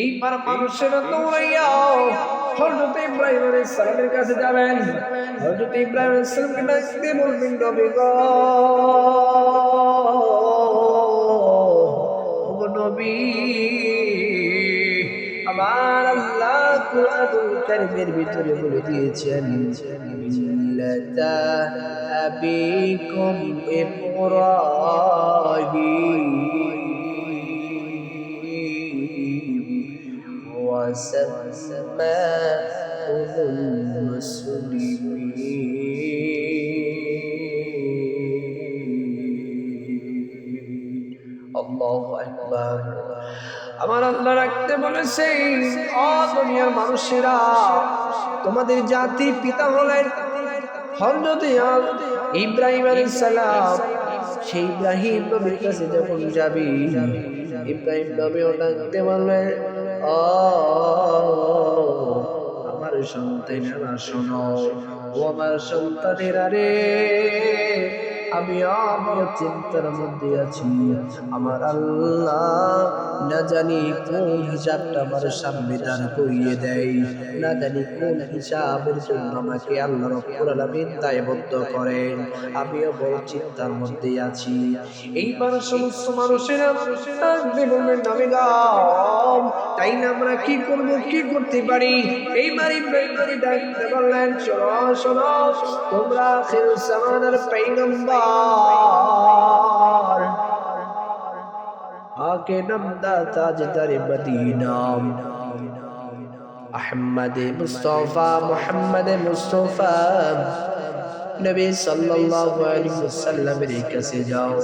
এইবার মানুষেরা দৌড়াইয়া হজরত ইব্রাহিম আলাইহিস সালামের কাছে যাবেন। হজরত ইব্রাহিম আলাইহিস সালামকে ডাকতে বলবেন নবী গো নবী আমার আল্লাহ কুরআনুল কারীমের ভিতরে বলে দিয়েছেন মিল্লাতা আবিকুম ইব্রাহিম। وسماكم المسلمين الله أكبر আমার আল্লাহ রাখতে বলেছে অ দুনিয়ার মানুষেরা তোমাদের জাতির পিতা হলেন হযরত ইব্রাহিম আলাইহিস সালাম সেই ইব্রাহিম নবীর কাছে যখন যাবি ইব্রাহিম নবীও ডাকতে বললেন ও সন্তানেরা শোনো। ও আমার সন্তানেরা রে। আমি আমার চিন্তার মধ্যে আছি। আমার আল্লাহ না জানি কোন হিসাবটা আমার দাঁড় করিয়ে দেয় না জানি কোন হিসাবের জন্য আমাকে আল্লাহ রব্বুল দায়বদ্ধ করেন। আমিও বড় চিন্তার মধ্যে আছি। এইবার সমস্ত মানুষেরা আপনি বলবেন নবী গো, তাই না আমরা কি করব কি করতে পারি? এইবার ইব্রাহিম ডাকতে বললেন তোমরা আকে নামদা তাজদার Medina. Ahmad Mustafa, Muhammad Mustafa. নবী সাল্লাল্লাহু আলাইহি ওয়াসাল্লামের কাছে যাও।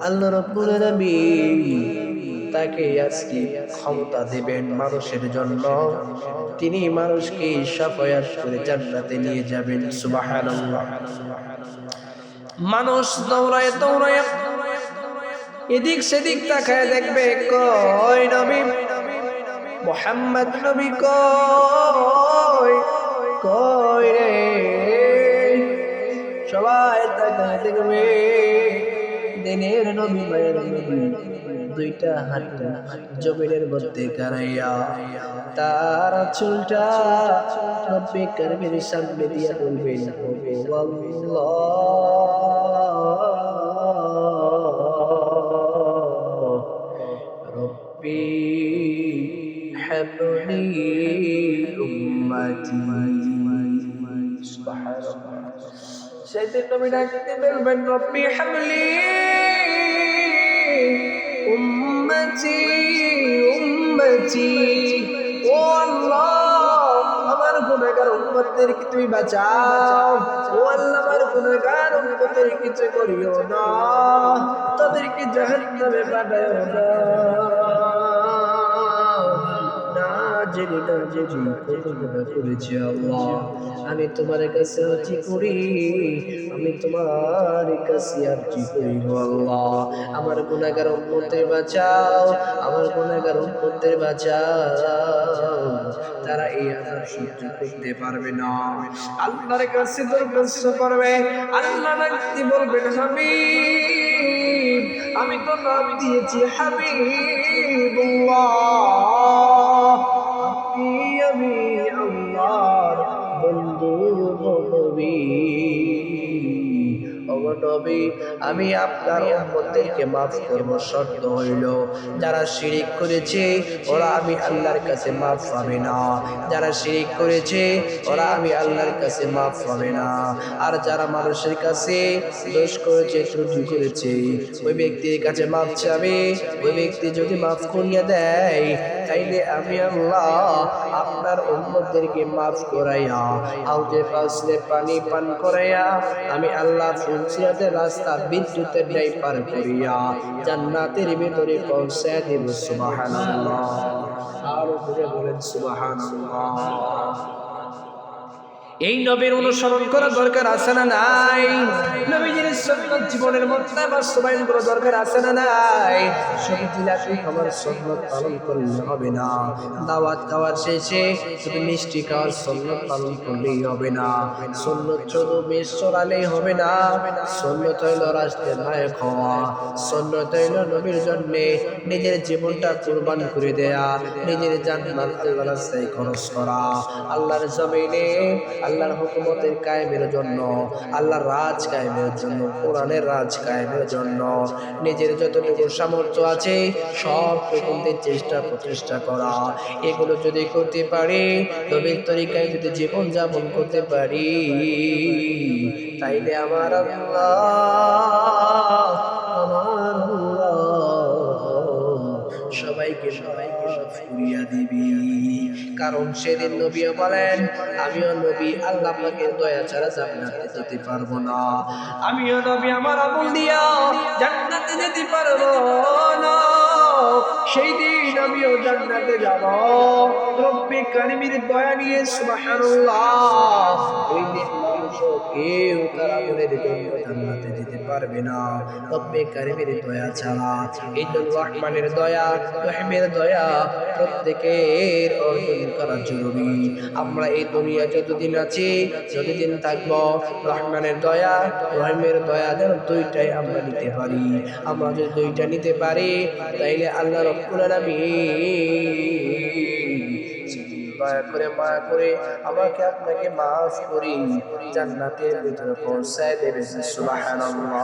আল্লাহ রাব্বুল আলামিন তাকে আজকে ক্ষমতা দেবেন মানুষের জন্য। তিনি মানুষকে সাফায়াত করে জান্নাতে নিয়ে যাবেন। সুবহানাল্লাহ। মানুষ দৌড়ায় দৌড়ায়, এদিক সেদিক তাকায় দেখবে, কই নবী? মোহাম্মদ নবী কয় কয় রে? সবাই তাকায় দেখবে, দিনের নবী, মায়ের দুইটা হাত জমিনের মধ্যে কারাইয়া তার চুলটা রব্বে কারবের সামনে দিয়া বলবেন আল্লাহ। সেদিন নবী ডাকতে বলবেন, রব্বি হাবলি উম্মতি উম্মতি। ও আল্লাহ, আমার গুনাহগার উম্মতদেরকে তুমি বাঁচাও। ও আল্লাহ, আমার গুনাহগার উম্মতের কিছু করিও না। তাদেরকে জাহান্নামে পাঠাও না। আমি তোমার কাছে আর্জি করি, আমি তোমার কাছে আর্জি করি আল্লাহ। আমার গুনাহগার উম্মতের বাঁচাও, আমার গুনাহগার উম্মতের বাঁচাও। তারা এই আযাব সহ্য করতে পারবে না। আল্লাহর কাছে দরখাস্ত করবে আল্লাহ নাকি আমি তো নাম দিয়েছি হাবিবুল্লাহ। বন্ধু আমি আপনার উম্মতদেরকে মাফ করব, শর্ত হইল, যারা শিরিক করেছে, ওরা আমি আল্লাহর কাছে মাফ পাবে না। যারা শিরিক করেছে, ওরা আমি আল্লাহর কাছে মাফ পাবে না। আর যারা মানুষের কাছে দোষ করেছে, ত্রুটি করেছে, ওই ব্যক্তির কাছে মাফ চাবে, ওই ব্যক্তি যদি মাফ করিয়া দেয়, তাইলে আমি আল্লাহ আপনার উম্মতদেরকে মাফ করাইয়া আউতে পাশলে পানি পান করাইয়া, আমি আল্লাহ ফুলসিরাতে রাস্তা বিদ্যুতের ন্যায় পার করিয়া জান্নাতের ভিতরে পৌঁছে দেব, সুবহানাল্লাহ। আর উপরে বলেন, সুবহানাল্লাহ। এই নবীর অনুসরণ করা দরকার আছে না নাই? সুন্নাত জীবনের মধ্যে দরকার আছে না নাই? আমার সুন্নাত পালন করলে হবে না। দাওয়াত খাওয়ার শেষে শুধু মিষ্টি খাওয়ার সুন্নাত পালন করলেই হবে না। সুন্নত শুধু বেশ চড়ালেই হবে না। সুন্নত হইল রাষ্ট্রের নায়ক হওয়া। সুন্নত হইল নবীর জন্য নিজের জীবনটা কুরবান করে দেয়া। নিজের জান্নাত আল্লাহর রাস্তায় খরচ করা। আল্লাহর জমিনে, আল্লাহর হুকুমতের কায়েমের জন্য, আল্লাহর রাজ কায়েমের জন্য কোরআনের রাজ কায়েমের জন্য। নিজের যতটুকু সামর্থ্য আছে, সব রকমদের চেষ্টা প্রচেষ্টা করা। এগুলো যদি করতে পারি নবীর তরিকায় যদি জীবন যাপন করতে পারি, তাইলে আমার আল্লাহ সবাইকে সবাইকে ফুরিয়া দিবি। কারণ সেদিন নবী বলেন, আমিও নবী, আল্লাহ পাকের দয়া ছাড়া জান্নাতে যেতে পারব না। আমিও নবী, আমার আমল দিয়া জান্নাতে যেতে পারব না। সেই দিন আমিও জান্নাতে যাব। রব্বে কারিমের দয়া নিয়ে সুবহানাল্লাহ। ওই দিন কেউ তার জন্য জান্নাতে যেতে পারবে না। রব্বে কারিমের দয়া ছাড়া এই জন্য রহমানের দয়া, রহিমের দয়া প্রত্যেকের অর্জন করা জরুরি। আমরা এই দুনিয়া যতদিন আছি, যতদিন থাকব, রহমানের দয়া, রহিমের দয়া যেন দুইটাই আমরা নিতে পারি। আমরা যদি দুইটা নিতে পারি, তাইলে আল্লাহ রব্বুল আলামিন দয়া করে মায়া করে আমাকে আপনাকে মাফ করি জান্নাতের ভিতরে পৌঁছায় দেবে সুবহানাল্লাহ।